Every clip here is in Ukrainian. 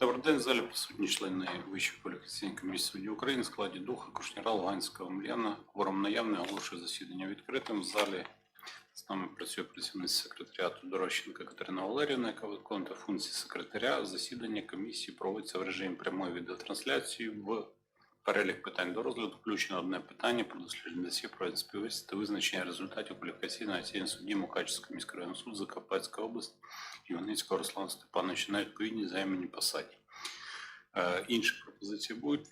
Добрий день, залі присутні члени Вищої кваліфікаційної комісії судді України в складі Духа, Кушніра, Луганська, Мляна. Кворум наявний, оголошує засідання відкритим. В залі з нами працює працівниця секретаріату Дорощенка Катерина Валерівна, яка виконує функції секретаря. Засідання комісії проводиться в режимі прямої відеотрансляції. В перелік питань до розгляду включено одне питання про дослідження досі про співвідомості та визначення результатів кваліфікаційної оцінки судді Мукачівського міського районного суду Закарпатська область Іваницького Руслана Степановича на відповідній займаній посаді. Е, інші пропозиції будуть?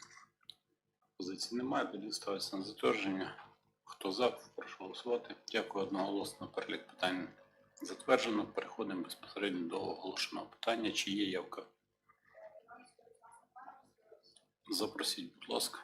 Пропозицій немає, тоді ставиться на затвердження. Хто за, прошу голосувати. Дякую одноголосно. Перелік питань затверджено. Переходимо безпосередньо до оголошеного питання. Чи є явка? Запросіть, будь ласка.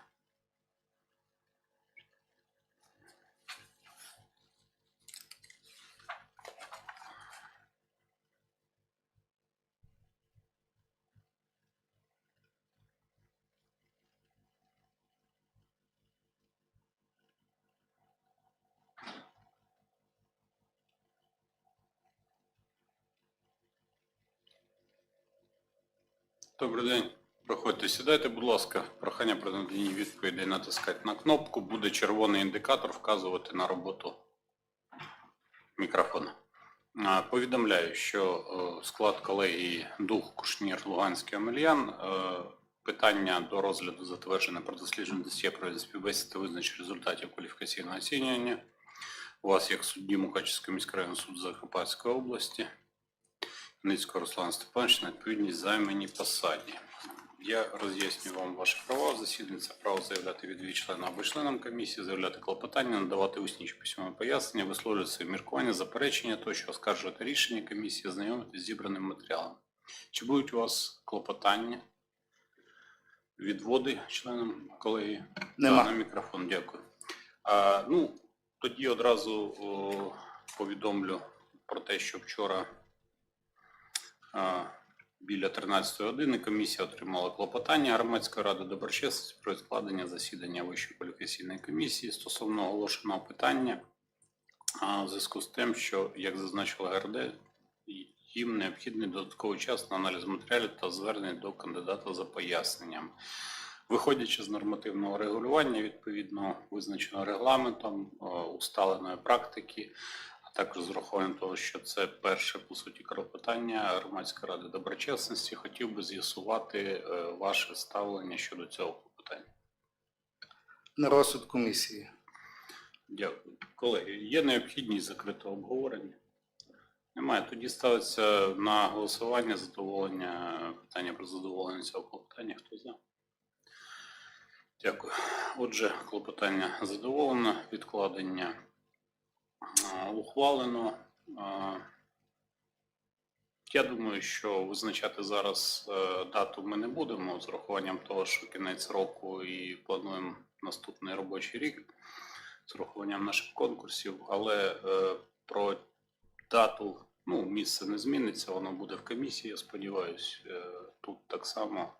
Добрий день. Проходьте, сідайте, будь ласка. Прохання про надання відповідей натискати на кнопку. Буде червоний індикатор вказувати на роботу мікрофона. Повідомляю, що е, склад колегії Дух, Кушнір, Луганський, Омельян. е, Питання до розгляду затверджене про дослідження досьє про співбесід та визначення результатів кваліфікаційного оцінювання. У вас як судді Мукачівського міськрайонного суду Закарпатської області. Ницького Руслан Степанович на відповідність займаній посаді. Я роз'яснюю вам ваші права в засіданні. Це право заявляти відвід члена або членам комісії, заявляти клопотання, надавати усні чи письмові пояснення, висловлювати свої міркування, заперечення, тощо оскаржувати рішення комісії, знайомитися з зібраним матеріалом. Чи будуть у вас клопотання, відводи членам колегії? Нема. На мікрофон, дякую. А, ну, тоді одразу о, повідомлю про те, що вчора а, біля 13 години комісія отримала клопотання громадської ради доброчесності про складення засідання Вищої кваліфікаційної комісії стосовно оголошеного питання в зв'язку з тим, що, як зазначила ГРД, їм необхідний додатковий час на аналіз матеріалів та звернення до кандидата за поясненням. Виходячи з нормативного регулювання, відповідно визначеного регламентом, усталеної практики, також з урахуванням того, що це перше по суті клопотання громадської ради доброчесності, хотів би з'ясувати е, ваше ставлення щодо цього клопотання. на розсуд комісії. Дякую. Колеги, є необхідність закритого обговорення? Немає. Тоді ставиться на голосування задоволення питання про задоволення цього клопотання. Хто за? Дякую. Отже, клопотання задоволено, відкладення ухвалено. Я думаю, що визначати зараз е, дату ми не будемо з урахуванням того, що кінець року і плануємо наступний робочий рік з урахуванням наших конкурсів, але е, про дату, ну, місце не зміниться, воно буде в комісії, я сподіваюся. Е, тут так само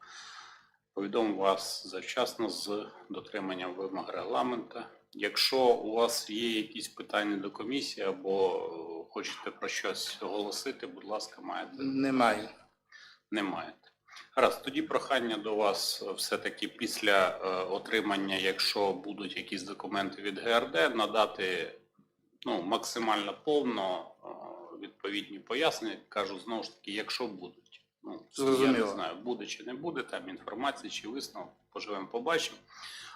повідомив вас завчасно з дотриманням вимог регламента. Якщо у вас є якісь питання до комісії або хочете про щось оголосити, будь ласка, маєте. Немає. Не маєте. Гаразд, тоді прохання до вас все-таки після е, отримання, якщо будуть якісь документи від ГРД, надати ну, максимально повно е, відповідні пояснення. Кажу знову ж таки, якщо будуть. Ну, я не знаю, буде чи не буде, там інформація чи висновок, поживемо, побачимо.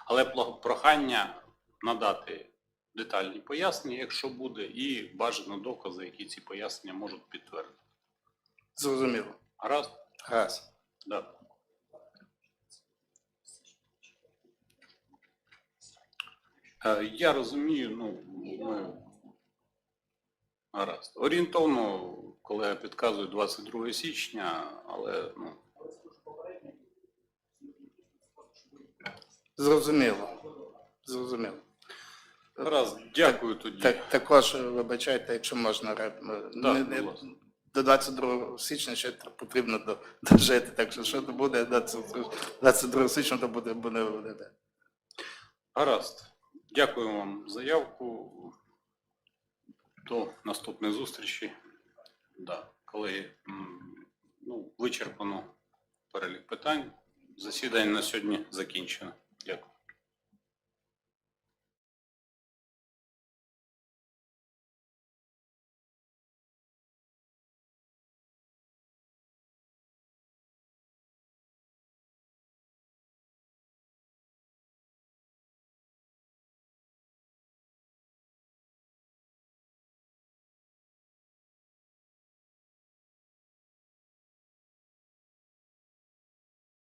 Але прохання надати детальні пояснення, якщо буде, і бажано докази, які ці пояснення можуть підтвердити. Зрозуміло. Гаразд? Раз. Да. Е, Я розумію, ну, ми... Гаразд. Орієнтовно, колега підказує 22 січня, але ну, Зрозуміло. Зрозуміло. гаразд, дякую тоді. Так, також вибачайте, якщо можна Да, не- не- до 22 січня ще потрібно дожити. Так що що то буде 22 22 січня, то буде буде. буде. Гаразд. Дякую вам за заявку. До наступної зустрічі. Да, колеги, ну, вичерпано перелік питань. Засідання на сьогодні закінчено.